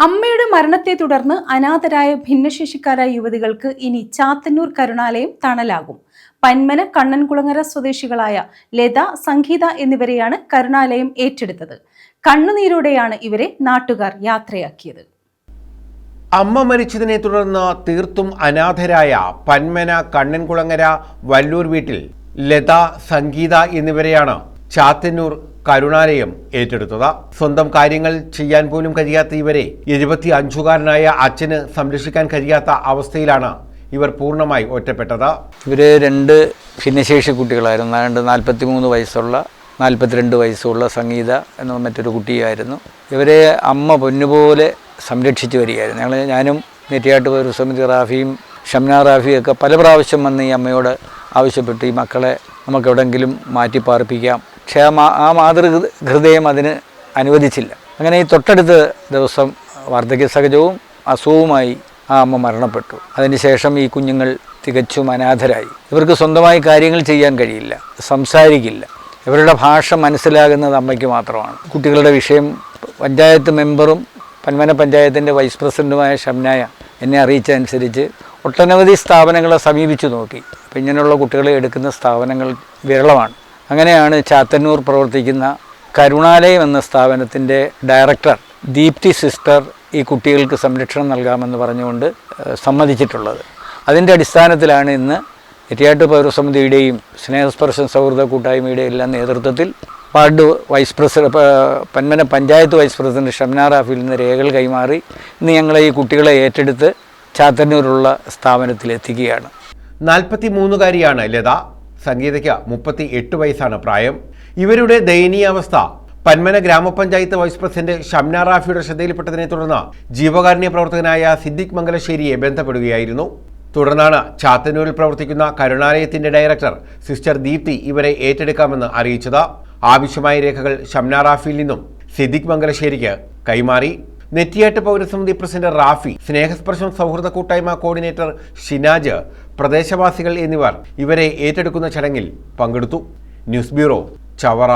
അമ്മയുടെ മരണത്തെ തുടർന്ന് അനാഥരായ ഭിന്നശേഷിക്കാരായ യുവതികൾക്ക് ഇനി ചാത്തന്നൂർ കരുണാലയം തണലാകും. പന്മന കണ്ണൻകുളങ്ങര സ്വദേശികളായ ലത സംഗീത എന്നിവരെയാണ് കരുണാലയം ഏറ്റെടുത്തത്. കണ്ണുനീരോടെയാണ് ഇവരെ നാട്ടുകാർ യാത്രയാക്കിയത്. അമ്മ മരിച്ചതിനെ തുടർന്ന് തീർത്തും അനാഥരായ പന്മന കണ്ണൻകുളങ്ങര വല്ലൂർ വീട്ടിൽ ലത സംഗീത എന്നിവരെയാണ് ചാത്തന്നൂർ കരുണാലയം ഏറ്റെടുത്തത്. സ്വന്തം കാര്യങ്ങൾ ചെയ്യാൻ പോലും കഴിയാത്ത ഇവരെ എഴുപത്തി അഞ്ചുകാരനായ അച്ഛന് സംരക്ഷിക്കാൻ കഴിയാത്ത അവസ്ഥയിലാണ് ഇവർ പൂർണമായി ഒറ്റപ്പെട്ടത്. ഇവർ രണ്ട് ഭിന്നശേഷി കുട്ടികളായിരുന്നു. രണ്ട് നാൽപ്പത്തി മൂന്ന് വയസ്സുള്ള നാൽപ്പത്തിരണ്ട് വയസ്സുള്ള സംഗീത എന്ന മറ്റൊരു കുട്ടിയായിരുന്നു. ഇവരെ അമ്മ പൊന്നുപോലെ സംരക്ഷിച്ചു വരികയായിരുന്നു. ഞങ്ങൾ ഞാനും നെറ്റിയാട്ട് പൗരസമിതി റാഫിയും ഷംന റാഫിയും ഒക്കെ പല പ്രാവശ്യം വന്ന് ഈ അമ്മയോട് ആവശ്യപ്പെട്ട് ഈ മക്കളെ നമുക്ക് എവിടെയെങ്കിലും മാറ്റി പാർപ്പിക്കാം പക്ഷേ ആ ആ മാതൃ ഹൃദയം അതിന് അനുവദിച്ചില്ല. അങ്ങനെ ഈ തൊട്ടടുത്ത ദിവസം വാർദ്ധക്യ സഹജവും അസുഖവുമായി ആ അമ്മ മരണപ്പെട്ടു. അതിനുശേഷം ഈ കുഞ്ഞുങ്ങൾ തികച്ചും അനാഥരായി. ഇവർക്ക് സ്വന്തമായി കാര്യങ്ങൾ ചെയ്യാൻ കഴിയില്ല സംസാരിക്കില്ല. ഇവരുടെ ഭാഷ മനസ്സിലാകുന്നത് അമ്മയ്ക്ക് മാത്രമാണ്. കുട്ടികളുടെ വിഷയം പഞ്ചായത്ത് മെമ്പറും പന്മന പഞ്ചായത്തിന്റെ വൈസ് പ്രസിഡന്റുമായ ഷംനായ എന്നെ അറിയിച്ചതനുസരിച്ച് ഒട്ടനവധി സ്ഥാപനങ്ങളെ സമീപിച്ചു നോക്കി. അപ്പം ഇങ്ങനെയുള്ള കുട്ടികളെ എടുക്കുന്ന സ്ഥാപനങ്ങൾ വിരളമാണ്. അങ്ങനെയാണ് ചാത്തന്നൂർ പ്രവർത്തിക്കുന്ന കരുണാലയം എന്ന സ്ഥാപനത്തിന്റെ ഡയറക്ടർ ദീപ്തി സിസ്റ്റർ ഈ കുട്ടികൾക്ക് സംരക്ഷണം നൽകാമെന്ന് പറഞ്ഞുകൊണ്ട് സമ്മതിച്ചിട്ടുള്ളത്. അതിന്റെ അടിസ്ഥാനത്തിലാണ് ഇന്ന് എറ്റിയാട്ട് പൗരസമിതിയുടെയും സ്നേഹസ്പർശം സൗഹൃദ കൂട്ടായ്മയുടെയും എല്ലാം നേതൃത്വത്തിൽ ward vice president Panmana panchayat vice president Shamna Raphael നിന്ന് രേഖകൾ കൈമാറി ഇന്ന് ഞങ്ങളെ ഈ കുട്ടികളെ ഏറ്റെടുത്ത് ചാത്തന്നൂരുള്ള സ്ഥാപനത്തിൽ എത്തിക്കുകയാണ് നാൽപ്പത്തി മൂന്നുകാരിയാണ് ലത സംഗീതയ്ക്ക് മുപ്പത്തി എട്ട് വയസ്സാണ് പ്രായം. ഇവരുടെ ദയനീയാവസ്ഥ. പന്മന ഗ്രാമപഞ്ചായത്ത് വൈസ് പ്രസിഡന്റ് ഷംന റാഫിയുടെ ശ്രദ്ധയിൽപ്പെട്ടതിനെ തുടർന്ന് ജീവകാരുണ്യ പ്രവർത്തകനായ സിദ്ദിഖ് മംഗലശ്ശേരിയെ ബന്ധപ്പെടുകയായിരുന്നു. തുടർന്നാണ് ചാത്തന്നൂരിൽ പ്രവർത്തിക്കുന്ന കരുണാലയത്തിന്റെ ഡയറക്ടർ സിസ്റ്റർ ദീപ്തി ഇവരെ ഏറ്റെടുക്കാമെന്ന് അറിയിച്ചത്. ആവശ്യമായ രേഖകൾ ഷംന റാഫിയിൽ നിന്നും സിദ്ദിഖ് മംഗലശ്ശേരിക്ക് കൈമാറി. നെറ്റിയാട്ട് പൗരസമിതി പ്രസിഡന്റ് റാഫി സ്നേഹസ്പർശം സൗഹൃദ കൂട്ടായ്മ കോർഡിനേറ്റർ ഷിനാജ് പ്രദേശവാസികൾ എന്നിവർ ഇവരെ ഏറ്റെടുക്കുന്ന ചടങ്ങിൽ പങ്കെടുത്തു. News bureau Chavara.